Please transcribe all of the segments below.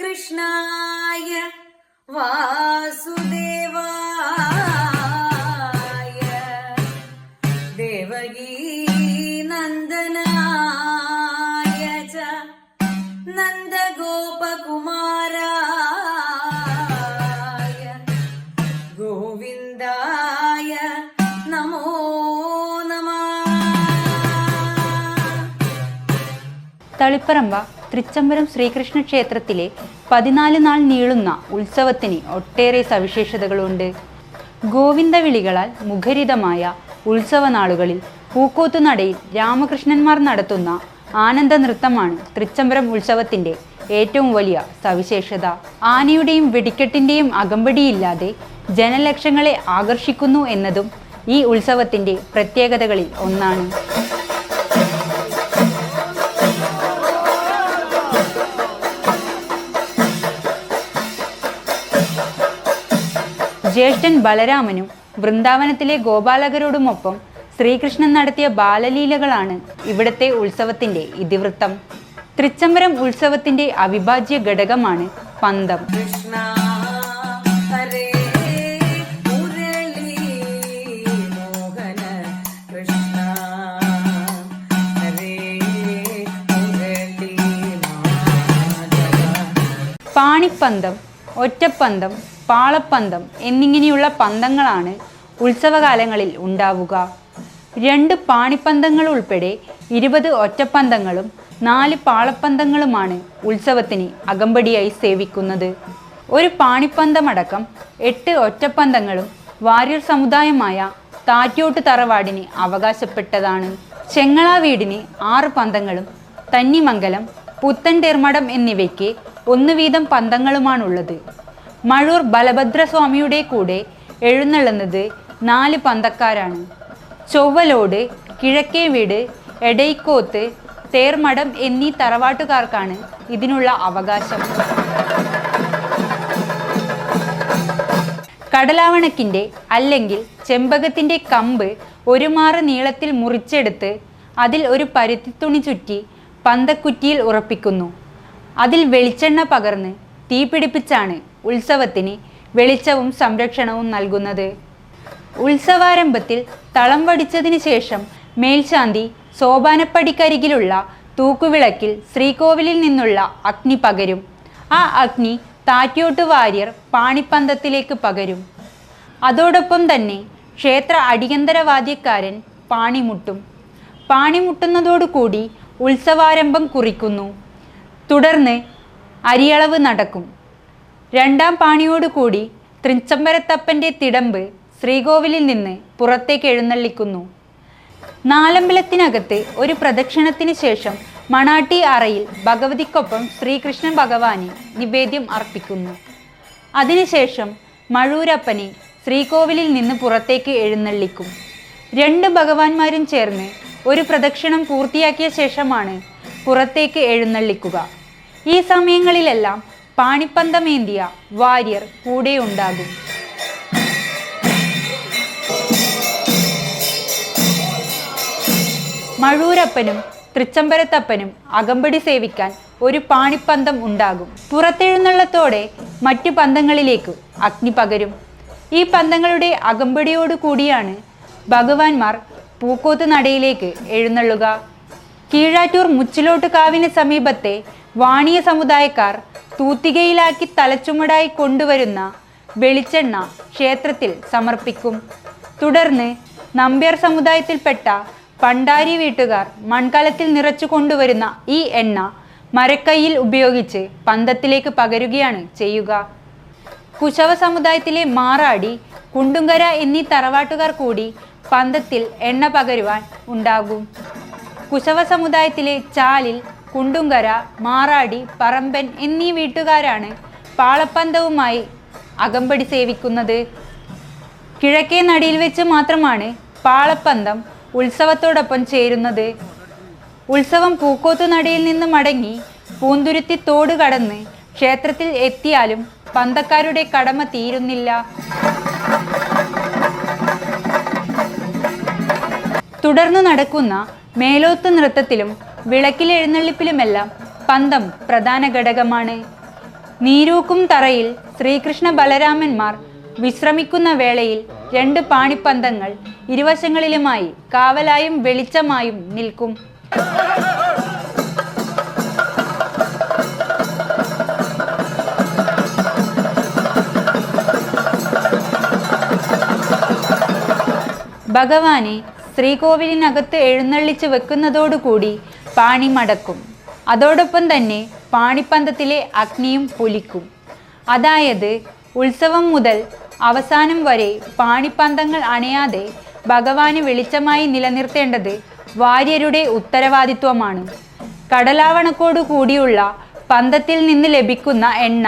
कृष्णाय वासुदेवाय देवगी नन्दनाय च नन्दगोपकुमाराय गोविन्दाय नमो नमः തളിപ്പറമ്പ തൃച്ചംബരം ശ്രീകൃഷ്ണ ക്ഷേത്രത്തിലെ പതിനാല് നാൾ നീളുന്ന ഉത്സവത്തിന് ഒട്ടേറെ സവിശേഷതകളുണ്ട്. ഗോവിന്ദ വിളികളാൽ മുഖരിതമായ ഉത്സവനാളുകളിൽ പൂക്കോത്തുനടയിൽ രാമകൃഷ്ണന്മാർ നടത്തുന്ന ആനന്ദ നൃത്തമാണ് തൃച്ചംബരം ഉത്സവത്തിന്റെ ഏറ്റവും വലിയ സവിശേഷത. ആനയുടെയും വെടിക്കെട്ടിന്റെയും അകമ്പടിയില്ലാതെ ജനലക്ഷങ്ങളെ ആകർഷിക്കുന്നു എന്നതും ഈ ഉത്സവത്തിന്റെ പ്രത്യേകതകളിൽ ഒന്നാണ്. ജ്യേഷ്ഠൻ ബലരാമനും വൃന്ദാവനത്തിലെ ഗോപാലകരോടുമൊപ്പം ശ്രീകൃഷ്ണൻ നടത്തിയ ബാലലീലകളാണ് ഇവിടത്തെ ഉത്സവത്തിന്റെ ഇതിവൃത്തം. തൃച്ചംബരം ഉത്സവത്തിന്റെ അവിഭാജ്യ ഘടകമാണ് പന്തം. പാണിപ്പന്തം ഒറ്റപ്പന്തം പാളപ്പന്തം എന്നിങ്ങനെയുള്ള പന്തങ്ങളാണ് ഉത്സവകാലങ്ങളിൽ ഉണ്ടാവുക. രണ്ട് പാണിപ്പന്തങ്ങൾ ഉൾപ്പെടെ ഇരുപത് ഒറ്റപ്പന്തങ്ങളും നാല് പാളപ്പന്തങ്ങളുമാണ് ഉത്സവത്തിന് അകമ്പടിയായി സേവിക്കുന്നത്. ഒരു പാണിപ്പന്തമടക്കം എട്ട് ഒറ്റപ്പന്തങ്ങളും വാര്യർ സമുദായമായ താറ്റ്യോട്ട് തറവാടിന് അവകാശപ്പെട്ടതാണ്. ചെങ്ങള വീടിന് ആറ് പന്തങ്ങളും തന്നിമംഗലം പുത്തൻ പുത്തൻതേർമഠം എന്നിവയ്ക്ക് ഒന്ന് വീതം പന്തങ്ങളുമാണുള്ളത്. മഴൂർ ബലഭദ്രസ്വാമിയുടെ കൂടെ എഴുന്നള്ളുന്നത് നാല് പന്തക്കാരാണ്. ചൊവ്വലോട് കിഴക്കേ വീട് എടൈക്കോത്ത് തേർമടം എന്നീ തറവാട്ടുകാർക്കാണ് ഇതിനുള്ള അവകാശം. കടലാവണക്കിന്റെ അല്ലെങ്കിൽ ചെമ്പകത്തിന്റെ കമ്പ് ഒരു മാറ് നീളത്തിൽ മുറിച്ചെടുത്ത് അതിൽ ഒരു പരുത്തിത്തുണി ചുറ്റി പന്തക്കുറ്റിയിൽ ഉറപ്പിക്കുന്നു. അതിൽ വെളിച്ചെണ്ണ പകർന്ന് തീ പിടിപ്പിച്ചാണ് ഉത്സവത്തിന് വെളിച്ചവും സംരക്ഷണവും നൽകുന്നത്. ഉത്സവാരംഭത്തിൽ തളം വടിച്ചതിന് ശേഷം മേൽശാന്തി സോപാനപ്പടിക്കരികിലുള്ള തൂക്കുവിളക്കിൽ ശ്രീകോവിലിൽ നിന്നുള്ള അഗ്നി പകരും. ആ അഗ്നി താറ്റ്യോട്ട് വാര്യർ പാണിപ്പന്തത്തിലേക്ക് പകരും. അതോടൊപ്പം തന്നെ ക്ഷേത്ര അടിയന്തരവാദ്യക്കാരൻ പാണിമുട്ടും. പാണിമുട്ടുന്നതോടുകൂടി ഉത്സവാരംഭം കുറിക്കുന്നു. തുടർന്ന് അരിയളവ് നടക്കും. രണ്ടാം പാണിയോടുകൂടി തൃച്ചംബരത്തപ്പന്റെ തിടമ്പ് ശ്രീകോവിലിൽ നിന്ന് പുറത്തേക്ക് എഴുന്നള്ളിക്കുന്നു. നാലമ്പലത്തിനകത്ത് ഒരു പ്രദക്ഷിണത്തിന് ശേഷം മണാട്ടി അറയിൽ ഭഗവതിക്കൊപ്പം ശ്രീകൃഷ്ണൻ ഭഗവാന് നിവേദ്യം അർപ്പിക്കുന്നു. അതിനുശേഷം മഴൂരപ്പനെ ശ്രീകോവിലിൽ നിന്ന് പുറത്തേക്ക് എഴുന്നള്ളിക്കും. രണ്ട് ഭഗവാന്മാരും ചേർന്ന് ഒരു പ്രദക്ഷിണം പൂർത്തിയാക്കിയ ശേഷമാണ് പുറത്തേക്ക് എഴുന്നള്ളിക്കുക. ഈ സമയങ്ങളിലെല്ലാം പാണിപ്പന്തമേന്തിയ വാര്യർ കൂടെ ഉണ്ടാകും. മഴൂരപ്പനും തൃച്ചംബരത്തപ്പനും അകമ്പടി സേവിക്കാൻ ഒരു പാണിപ്പന്തം ഉണ്ടാകും. പുറത്തെഴുന്നള്ളത്തോടെ മറ്റു പന്തങ്ങളിലേക്ക് അഗ്നി പകരും. ഈ പന്തങ്ങളുടെ അകമ്പടിയോടു കൂടിയാണ് ഭഗവാൻമാർ പൂക്കോത്ത് നടയിലേക്ക് എഴുന്നള്ളുക. കീഴാറ്റൂർ മുച്ചിലോട്ട് കാവിന് സമീപത്തെ വാണിയ സമുദായക്കാർ തൂത്തികയിലാക്കി തലച്ചുമടായി കൊണ്ടുവരുന്ന വെളിച്ചെണ്ണ ക്ഷേത്രത്തിൽ സമർപ്പിക്കും. തുടർന്ന് നമ്പ്യാർ സമുദായത്തിൽപ്പെട്ട പണ്ടാരി വീട്ടുകാർ മൺകലത്തിൽ നിറച്ചു കൊണ്ടുവരുന്ന ഈ എണ്ണ മരക്കൈയിൽ ഉപയോഗിച്ച് പന്തത്തിലേക്ക് പകരുകയാണ് ചെയ്യുക. കുശവ സമുദായത്തിലെ മാറാടി കുണ്ടുങ്കര എന്നീ തറവാട്ടുകാർ കൂടി പന്തത്തിൽ എണ്ണ പകരുവാൻ ഉണ്ടാകും. കുശവ സമുദായത്തിലെ ചാലിൽ കുണ്ടുങ്കര മാറാടി പറമ്പൻ എന്നീ വീട്ടുകാരാണ് പാളപ്പന്തവുമായി അകമ്പടി സേവിക്കുന്നത്. കിഴക്കേ നടിയിൽ വെച്ച് മാത്രമാണ് പാളപ്പന്തം ഉത്സവത്തോടൊപ്പം ചേരുന്നത്. ഉത്സവം പൂക്കോത്തു നടയിൽ നിന്ന് മടങ്ങി പൂന്തുരുത്തി തോട് കടന്ന് ക്ഷേത്രത്തിൽ എത്തിയാലും പന്തക്കാരുടെ കടമ തീരുന്നില്ല. തുടർന്ന് നടക്കുന്ന മേലോത്ത് നൃത്തത്തിലും വിളക്കിൽ എഴുന്നള്ളിപ്പിലുമെല്ലാം പന്തം പ്രധാന ഘടകമാണ്. നീരൂക്കും തറയിൽ ശ്രീകൃഷ്ണ ബലരാമന്മാർ വിശ്രമിക്കുന്ന വേളയിൽ രണ്ട് പാണിപ്പന്തങ്ങൾ ഇരുവശങ്ങളിലുമായി കാവലായും വെളിച്ചമായും നിൽക്കും. ഭഗവാനെ ശ്രീകോവിലിനകത്ത് എഴുന്നള്ളിച്ച് വെക്കുന്നതോടുകൂടി പാണി മടക്കും അതോടൊപ്പം തന്നെ പാണിപ്പന്തത്തിലെ അഗ്നിയും പൊലിക്കും. അതായത് ഉത്സവം മുതൽ അവസാനം വരെ പാണിപ്പന്തങ്ങൾ അണയാതെ ഭഗവാന് വെളിച്ചമായി നിലനിർത്തേണ്ടത് വാര്യരുടെ ഉത്തരവാദിത്വമാണ്. കടലാവണക്കോടു കൂടിയുള്ള പന്തത്തിൽ നിന്ന് ലഭിക്കുന്ന എണ്ണ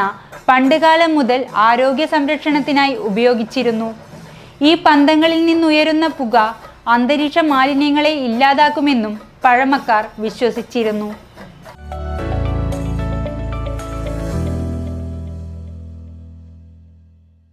പണ്ടുകാലം മുതൽ ആരോഗ്യ സംരക്ഷണത്തിനായി ഉപയോഗിച്ചിരുന്നു. ഈ പന്തങ്ങളിൽ നിന്നുയരുന്ന പുക അന്തരീക്ഷ മാലിന്യങ്ങളെ ഇല്ലാതാക്കുമെന്നും പഴമക്കാർ വിശ്വസിച്ചിരുന്നു.